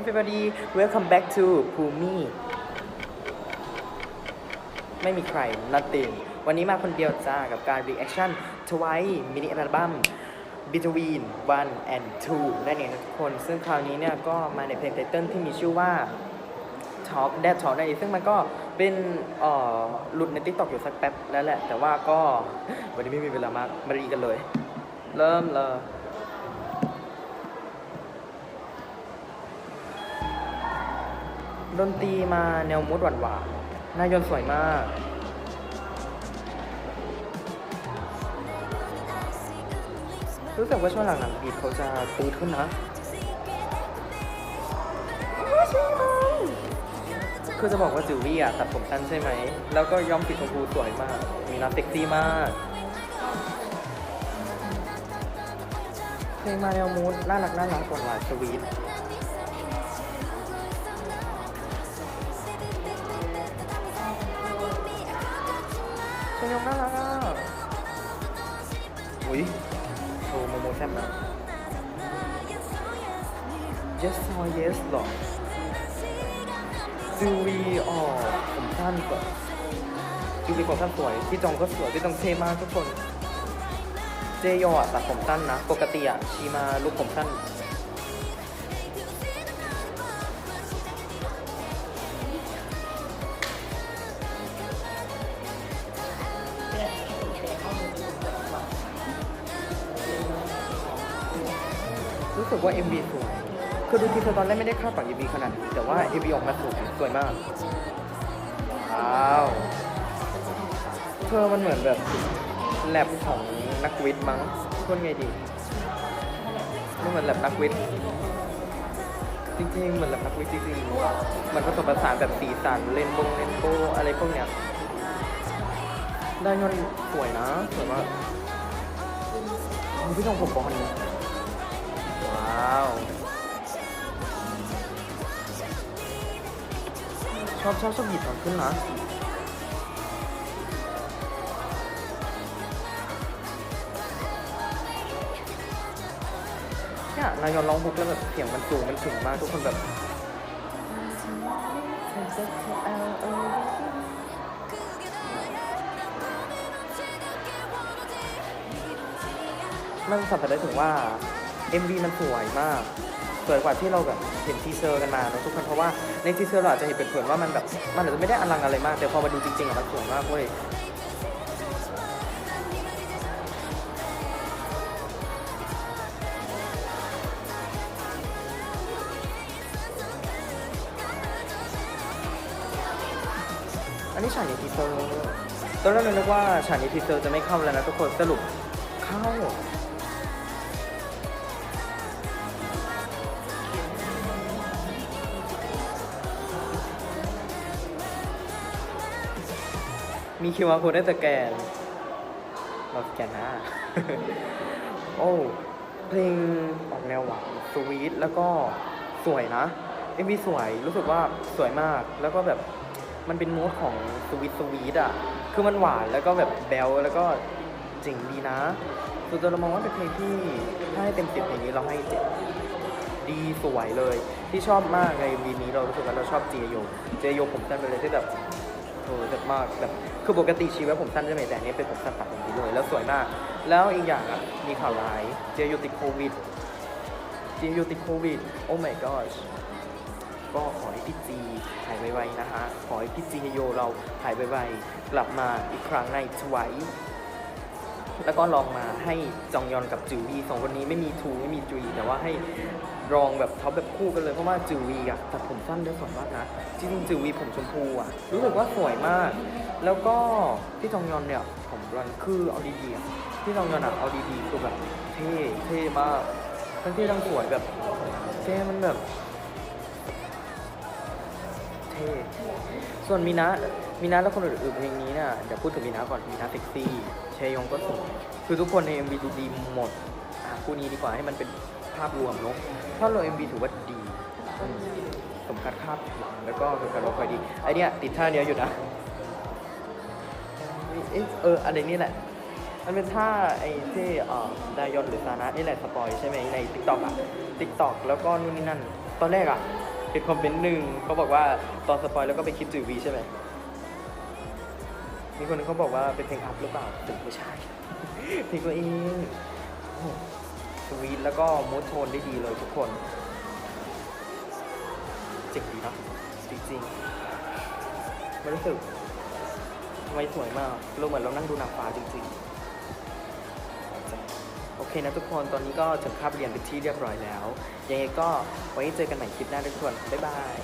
everybody welcome back to Pumi ไม่มีใคร nothing วันนี้มาคนเดียวจ้า กับการ reaction Twice มินิอัลบั้ม Between 1 and 2 นั่นเองทุกคน ซึ่งคราวนี้เนี่ยก็มาในเพลงไตเติ้ลที่มีชื่อว่า Talk That Talk นั่นเองซึ่งมันก็เป็นเอ่อหลุดใน TikTok อยู่สักแป๊บแล้วแหละ แต่ว่าก็วันนี้ไม่มีเวลามาก มารีกันเลย เริ่มเลย ดนตรีมาแนวมูดหวานๆหน้ายนต์สวยมาก รู้สึกว่าช่วงหลังๆบีทเขาจะตูดขึ้นนะ คือจะบอกว่าจิววี่อะตัดผมสั้นใช่ไหม แล้วก็ย้อมสีชมพูสวยมาก มีน้ำเซ็กซี่มากเพลงมาแนวมูดน่ารักน่ารักหวานๆสวีท ชยงน่ารักอะอุ้ยโชว์โมโมแซ่บนะ yes or yes หรอจูวีอ๋อผมสั้นก่อนจูวีผมสั้นสวย พี่จองก็สวย พี่จองเท่มากทุกคน เจโยอะตัดผมสั้นนะ ปกติอะชีมาลุกผมสั้น สึกว่า MV สวย คือดูทีเซอร์ตอนแรกไม่ได้คาดหวัง MV ขนาดนี้แต่ว่า MV ออกมาสวยสวยมาก ว้าว เธอมันเหมือนแบบแลบของนักวิทย์มั้งพูดไงดีมันเหมือนแลบนักวิทย์ จริงๆ เหมือนแลบนักวิทย์จริงๆ มันผสมผสานแบบสีสันเล่นบงเล่นโบอะไรพวกเนี้ย ได้เงินสวยนะสวยมากพี่ชมผมบอล ชอบชอบชอบหยิบมันขึ้นนะเนี่ยนายอนร้องฮุกแล้วแบบเสียงมันสูงมันถึงมากทุกคนแบบมันสัมผัสได้ถึงว่า MV มันสวยมาก สวยกว่าที่เราแบบเห็นทีเซอร์กันมาเนอะทุกคนเพราะว่าในทีเซอร์เราอาจจะเห็นเผินๆว่ามันแบบมันอาจจะไม่ได้อลังอะไรมาก แต่พอมาดูจริงๆอะมันสวยมากเว้ยอันนี้ฉากในทีเซอร์ตอนแรกเรานึกว่าฉากในทีเซอร์จะไม่เข้าแล้วนะทุกคนสรุปเข้า มี QR code ได้สแกนเราสแกนหน้า โอ้ เพลงออกแนวหวานสวีทแล้วก็สวยนะ MV สวยรู้สึกว่าสวยมากแล้วก็แบบมันเป็นมูดของสวีทสวีทอะ คือมันหวานแล้วก็แบบแบลแล้วก็เจ๋งดีนะส่วนตัวเรามองว่าเป็นเพลงที่ถ้าให้เต็มสิบเพลงนี้เราให้เจ็ดดีสวยเลย ที่ชอบมากในวีนี้เรารู้สึกว่าเราชอบเจโยเจโยผมสั้นไปเลยที่แบบ อเยอะมากแบบคือปกติชีวิตผมสั้นใช่ไหมแต่อันนี้เป็นผมสั้นตัดตรงนี้เลย แล้วสวยมาก แล้วอีกอย่างอะมีข่าวร้ายเจโยติดโควิดเจโยติดโควิด โอ้ my god ก็ขอให้พี่จีหายไวๆนะฮะขอให้พี่จีฮโยเราหายไวๆกลับมาอีกครั้งในทวาย แล้วก็ลองมาให้จองยอนกับจูวีสองคนนี้ไม่มีทูไม่มีจุยแต่ว่าให้ลองแบบเขาแบบคู่กันเลยเพราะว่าจูวีอะตัดผมสั้นได้สวยมากนะจริงๆจูวีผมชมพูอะรู้สึกว่าสวยมาก แล้วก็พี่จองยอนเนี่ยผมรันคือเอาดีๆอะพี่จองยอนอะเอาดีๆคือแบบเท่เท่มากทั้งเท่ทั้งสวยแบบเท่มันแบบ ส่วนมีนะมีนะและคนอื่นๆเพลงนี้เนี่ยเดี๋ยวพูดถึงมีนะก่อนมีนะเซ็กซี่เชยองก็สวยคือทุกคนใน MV ดูดีหมดอะคู่นี้ดีกว่าให้มันเป็นภาพรวมเนอะภาพรวม MV ถือว่าดีสมคาดคาดหวังแล้วก็เป็นการรอคอยดีไอเนี้ยติดท่าเนี้ยอยู่นะเอะเอออันนี้แหละมันเป็นท่าไอ้ที่ดายอนหรือซานะนี่แหละสปอยใช่ไหมใน t ิ k t o k อะ t ิ k t o k แล้วก็นู่นนี่นั่น ตอนแรกอะ เห็นคอมเมนต์หนึ่งเขาบอกว่าตอนสปอยแล้วก็ไปคิดถึงวีใช่ไหมมีคนหนึงเขาบอกว่าเป็นเพลงอัพหรือเปล่าถึงไม่ใช่เพลงตัวเองสวีทแล้วก็มูดโทนได้ดีเลยทุกคนเจ๋งดีนะจริงๆไม่รู้สึกทำไมสวยมากเราเหมือนเรานั่งดูหนังฟ้าจริงๆ เคนะทุกคนตอนนี้ก็จบคาบเรียนไปที่เรียบร้อยแล้ว ยังไงก็ไว้เจอกันใหม่คลิปหน้าทุกคน บ๊ายบาย